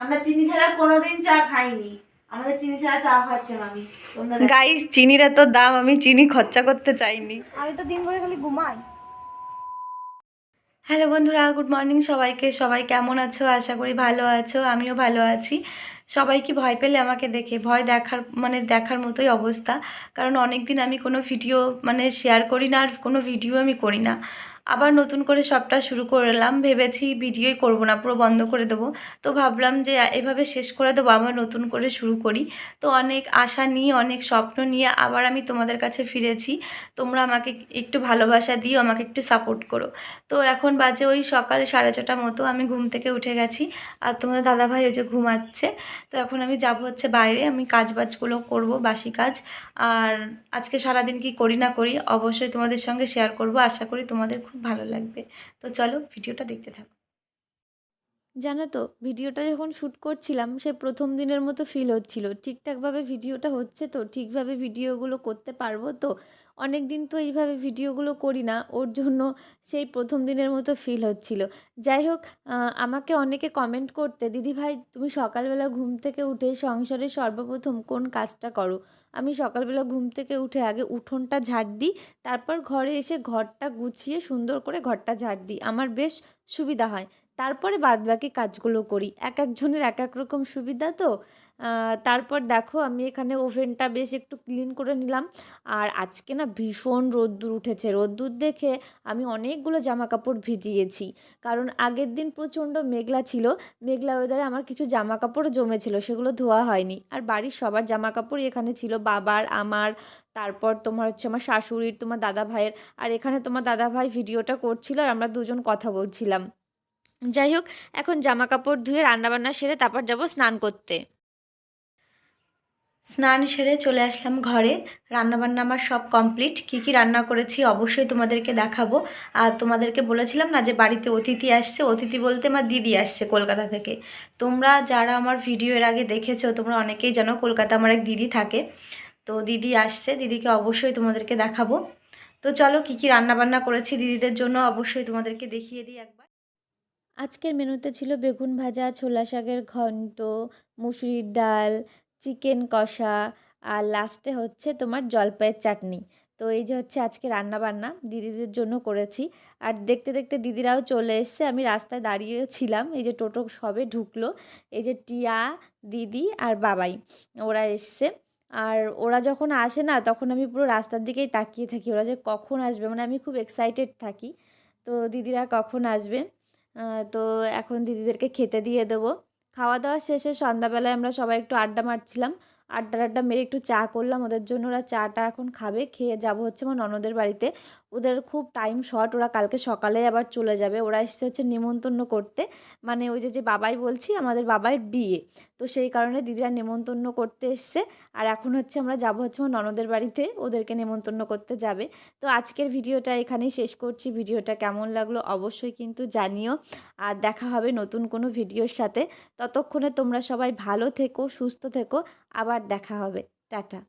আমরা চিনি ছাড়া কোনোদিন চা খাইনি। আমাদের চিনি ছাড়া চা খাচ্ছে মামি গাইস চিনির এত দাম আমি চিনি খরচা করতে চাইনি। আমি তো দিন ভরে খালি ঘুমাই। হ্যালো বন্ধুরা গুড মর্নিং সবাইকে। সবাই কেমন আছো? আশা করি ভালো আছো আমিও ভালো আছি। সবাই কি ভয় পেলে আমাকে দেখে? ভয় দেখার মানে দেখার মতোই অবস্থা। কারণ অনেক দিন আমি কোনো ভিডিও মানে শেয়ার করি না আর কোনো ভিডিও আমি করি না। আবার নতুন করে সবটা শুরু করলাম, ভেবেছি ভিডিওই করব না, পুরো বন্ধ করে দেবো। তো ভাবলাম যে এভাবে শেষ করে দেবো, আবার নতুন করে শুরু করি। তো অনেক আশা নিয়ে, অনেক স্বপ্ন নিয়ে আবার আমি তোমাদের কাছে ফিরেছি। তোমরা আমাকে একটু ভালোবাসা দিও, আমাকে একটু সাপোর্ট করো। তো এখন বাজে ওই সকাল সাড়ে ছটা মতো, আমি ঘুম থেকে উঠে গেছি। আর তোমাদের দাদাভাই ওই যে ঘুমাচ্ছে। তো এখন আমি যাব হচ্ছে বাইরে, আমি কাজ বাজগুলো করব, বাসি কাজ। আর আজকে সারাদিন কি করি না করি, অবশ্যই তোমাদের সঙ্গে শেয়ার করব। আশা করি তোমাদের খুব ভালো লাগবে। তো চলো ভিডিওটা দেখতে থাকো। জানো তো, ভিডিওটা যখন শ্যুট করছিলাম, সে প্রথম দিনের মতো ফিল হচ্ছিল। ঠিকঠাকভাবে ভিডিওটা হচ্ছে তো, ঠিকভাবে ভিডিওগুলো করতে পারব তো? অনেক দিন তো এইভাবে ভিডিওগুলো করি না, ওর জন্য সেই প্রথম দিনের মতো ফিল হচ্ছিল। যাই হোক আমাকে অনেকে কমেন্ট করতে, দিদি ভাই, তুমি সকালবেলা ঘুম থেকে উঠে সংসারের সর্বপ্রথম কোন কাজটা করো? আমি সকালবেলা ঘুম থেকে উঠে আগে উঠোনটা ঝাড় দিই, তারপর ঘরে এসে ঘরটা গুছিয়ে সুন্দর করে ঘরটা ঝাড় দিই। আমার বেশ সুবিধা হয়। তারপরে বাদবাকি কাজগুলো করি। এক একজনের এক এক রকম সুবিধা তো। তারপর দেখো আমি এখানে ওভেনটা বেশ একটু ক্লিন করে নিলাম। আর আজকে না ভীষণ রোদ্দুর উঠেছে। রোদ্দুর দেখে আমি অনেকগুলো জামা কাপড় ভিজিয়েছি। কারণ আগের দিন প্রচণ্ড মেঘলা ছিল। মেঘলা ওয়েদারে আমার কিছু জামা কাপড় জমেছিল, সেগুলো ধোয়া হয়নি। আর বাড়ির সবার জামা কাপড়ই এখানে ছিল। বাবার, আমার, তারপর তোমার হচ্ছে আমার শাশুড়ির, তোমার দাদা ভাইয়ের আর এখানে তোমার দাদা ভাই ভিডিওটা করছিল আর আমরা দুজন কথা বলছিলাম। যাই হোক এখন জামা কাপড় ধুয়ে রান্নাবান্না সেরে তারপর যাব স্নান করতে। স্নান সেরে চলে আসলাম ঘরে। রান্নাবান্না আমার সব কমপ্লিট। কী কী রান্না করেছি অবশ্যই তোমাদেরকে দেখাবো। আর তোমাদেরকে বলেছিলাম না যে বাড়িতে অতিথি আসছে। অতিথি বলতে আমার দিদি আসছে কলকাতা থেকে। তোমরা যারা আমার ভিডিও এর আগে দেখেছ, তোমরা অনেকেই জানো কলকাতা আমার এক দিদি থাকে। তো দিদি আসছে, দিদিকে অবশ্যই তোমাদেরকে দেখাবো। তো চলো কী কী রান্নাবান্না করেছি দিদিদের জন্য অবশ্যই তোমাদেরকে দেখিয়ে দিই একবার। আজকের মেনুতে ছিল বেগুন ভাজা, ছোলা শাকের ঘন্ট, মুসুরির ডাল, চিকেন কষা আর লাস্টে হচ্ছে তোমার জলপাইয়ের চাটনি। তো এই যে হচ্ছে আজকে রান্না বান্না দিদিদের জন্য করেছি। আর দেখতে দেখতে দিদিরাও চলে এসছে। আমি রাস্তায় দাঁড়িয়ে ছিলাম। এই যে টোটো সবে ঢুকলো। এই যে টিয়া, দিদি আর বাবাই ওরা এসছে। আর ওরা যখন আসে না, তখন আমি পুরো রাস্তার দিকেই তাকিয়ে থাকি। ওরা যে কখন আসবে? মানে আমি খুব এক্সাইটেড থাকি। তো দিদিরা কখন আসবে? তো এখন দিদিদেরকে খেতে দিয়ে দেবো। খাওয়া দাওয়া শেষে সন্ধ্যাবেলায় আমরা সবাই একটু আড্ডা মারছিলাম। আড্ডা আড্ডা মেরে একটু চা করলাম। ওদের জন্য ওরা চাটা এখন খাবে। খেয়ে যাব হচ্ছে আমার ননদের বাড়িতে। ওদের খুব টাইম শর্ট ওরা কালকে সকালে আবার চলে যাবে। ওরা এসে হচ্ছে নেমন্তন্ন করতে। মানে ওই যে যে বাবাই বলছি, আমাদের বাবাইয়ের বিয়ে। তো সেই কারণে দিদিরা নেমন্তন্ন করতে এসছে। আর এখন হচ্ছে আমরা যাব হচ্ছে আমার ননদের বাড়িতে। ওদেরকে নেমন্তন্ন করতে যাবে। তো আজকের ভিডিওটা এখানেই শেষ করছি। ভিডিওটা কেমন লাগল অবশ্যই কিন্তু জানিও। আর দেখা হবে নতুন কোনো ভিডিওর সাথে। ততক্ষণে তোমরা সবাই ভালো থেকো, সুস্থ থেকো। আবার দেখা হবে। টাটা।